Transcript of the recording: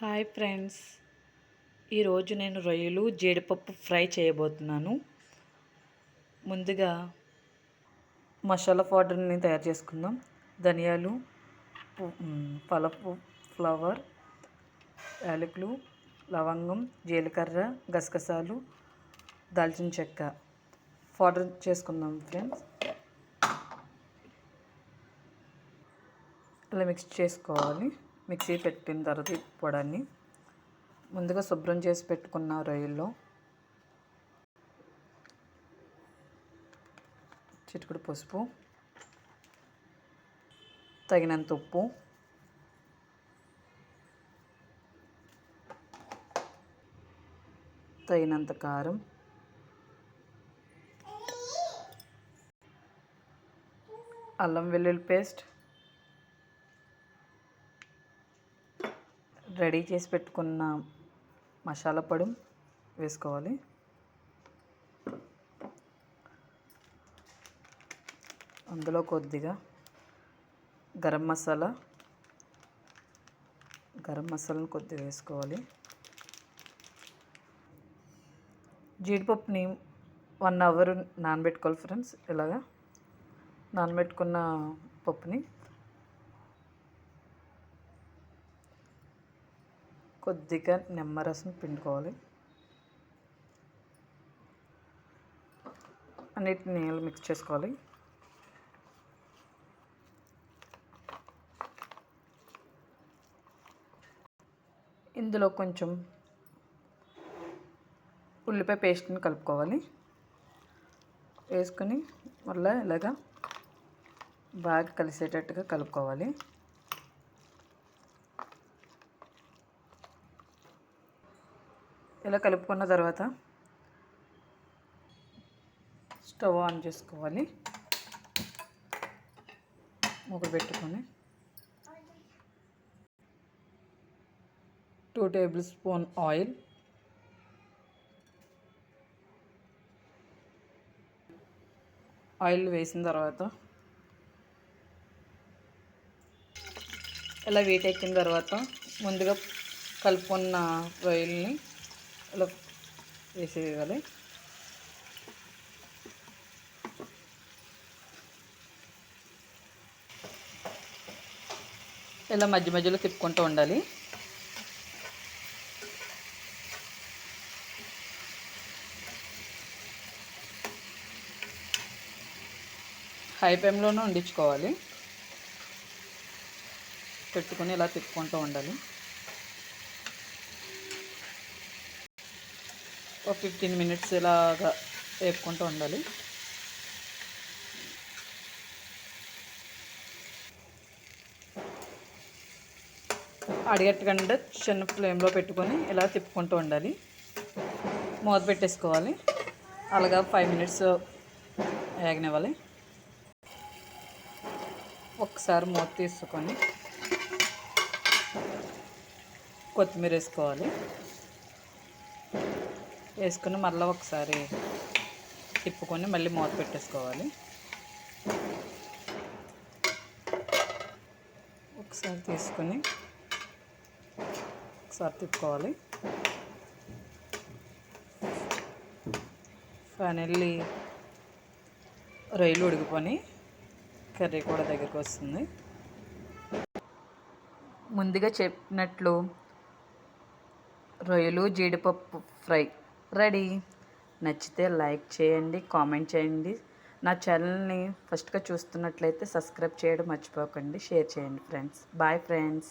Hi friends. ఈరోజు నేను రొయ్యలు జీడిపప్పు ఫ్రై చేయబోతున్నాను. ముందుగా మసాలా పౌడర్ని తయారు చేసుకుందాం. ధనియాలు పలపు ఫ్లవర్ యాలకులు లవంగం జీలకర్ర గసగసాలు దాల్చిన చెక్క. పౌడర్ చేసుకుందాం ఫ్రెండ్స్. అలా మిక్స్ చేసుకోవాలి. మిక్సీ పెట్టిన తర్వాత పొడాన్ని ముందుగా శుభ్రం చేసి పెట్టుకున్న రొయ్యల్లో చిటుకుడు పసుపు తగినంత ఉప్పు తగినంత కారం అల్లం వెల్లుల్లి పేస్ట్ రెడీ చేసి పెట్టుకున్న మసాలా పొడి వేసుకోవాలి. అందులో కొద్దిగా గరం మసాలా గరం మసాలాను కొద్దిగా వేసుకోవాలి. జీడిపప్పుని వన్ అవర్ నానబెట్టుకోవాలి ఫ్రెండ్స్. ఇలాగా నానబెట్టుకున్న పప్పుని కొద్దిగా నిమ్మరసం పిండుకోవాలి. అన్నిటిని నీళ్ళు మిక్స్ చేసుకోవాలి. ఇందులో కొంచెం ఉల్లిపాయ పేస్ట్ని కలుపుకోవాలి. వేసుకొని మళ్ళీ ఇలాగా బాగా కలిసేటట్టుగా కలుపుకోవాలి. ఇలా కలుపుకున్న తర్వాత స్టవ్ ఆన్ చేసుకోవాలి. మూత పెట్టుకొని two tablespoon oil oil వేసిన తర్వాత ఇలా వీటెక్కిన తర్వాత ముందుగా కలుపుకున్న రొయ్యల్ని ఇలా వేసేయాలి. ఇలా మధ్య మధ్యలో తిప్పుకుంటూ ఉండాలి. హై ఫ్లేమ్లోనే వండించుకోవాలి పెట్టుకొని ఇలా తిప్పుకుంటూ ఉండాలి. ఒక ఫిఫ్టీన్ మినిట్స్ ఇలాగా వేపుకుంటూ ఉండాలి. అడిగట్టుకంటే చిన్న ఫ్లేమ్లో పెట్టుకొని ఇలా తిప్పుకుంటూ ఉండాలి. మూత పెట్టేసుకోవాలి. అలాగా ఫైవ్ మినిట్స్ వేగనివ్వాలి. ఒకసారి మూత తీసుకొని కొత్తిమీర వేసుకోవాలి. వేసుకుని మళ్ళీ ఒకసారి తిప్పుకొని మళ్ళీ మూత పెట్టేసుకోవాలి. ఒకసారి తీసుకొని ఒకసారి తిప్పుకోవాలి. ఫైనల్లీ రొయ్యలు ఉడికిపోయి కర్రీ కూడా దగ్గరికి వస్తుంది. ముందుగా చెప్పినట్లు రొయ్యలు జీడిపప్పు ఫ్రై రెడీ. నచ్చితే లైక్ చేయండి కామెంట్ చేయండి. నా ఛానల్ని ఫస్ట్గా చూస్తున్నట్లయితే సబ్స్క్రైబ్ చేయడం మర్చిపోకండి. షేర్ చేయండి ఫ్రెండ్స్. Bye friends.